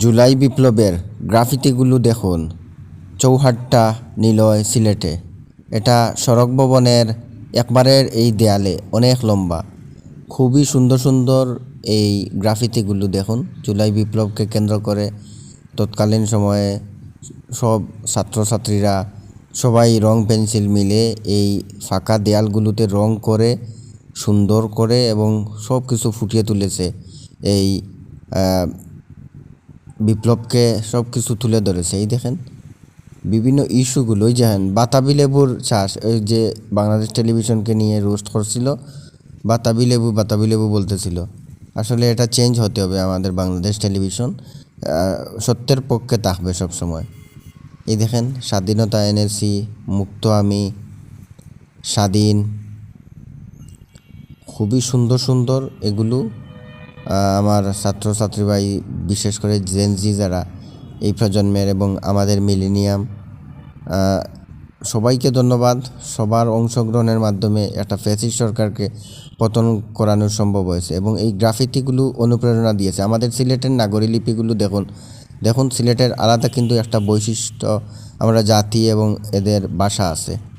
জুলাই বিপ্লবের গ্রাফিতিগুলো দেখুন। চৌহাট্টা, নিলয়, সিলেটে। এটা সড়ক ভবনের একবারের এই দেয়ালে অনেক লম্বা। খুবই সুন্দর সুন্দর এই গ্রাফিতিগুলো দেখুন। জুলাই বিপ্লবকে কেন্দ্র করে তৎকালীন সময়ে সব ছাত্রছাত্রীরা সবাই রং পেন্সিল মিলে এই ফাঁকা দেয়ালগুলোতে রং করে, সুন্দর করে এবং সব কিছু ফুটিয়ে তুলেছে। এই বিপ্লবকে সব কিছু তুলে ধরেছে। এই দেখেন, বিভিন্ন ইস্যুগুলো ওই যেন বাতাবি লেবুর চাষ ওই যে বাংলাদেশ টেলিভিশনকে নিয়ে রোস্ট করছিল, বাতাবি লেবু বাতাবি লেবু বলতেছিল। আসলে এটা চেঞ্জ হতে হবে আমাদের বাংলাদেশ টেলিভিশন সত্যের পক্ষে থাকবে সব সময় এই দেখেন, স্বাধীনতা এনেছি, মুক্ত আমি, স্বাধীন। খুবই সুন্দর সুন্দর এগুলো আমার ছাত্র ছাত্রছাত্রী ভাই, বিশেষ করে জেনজি যারা এই প্রজন্মের এবং আমাদের মিলেনিয়াম সবাইকে ধন্যবাদ। সবার অংশগ্রহণের মাধ্যমে একটা ফ্যাসিস সরকারকে পতন করানো সম্ভব হয়েছে এবং এই গ্রাফিতিগুলো অনুপ্রেরণা দিয়েছে। আমাদের সিলেটের নাগরী লিপিগুলো দেখুন। দেখুন, সিলেটের আলাদা কিন্তু একটা বৈশিষ্ট্য, আমরা জাতি এবং এদের বাসা আছে।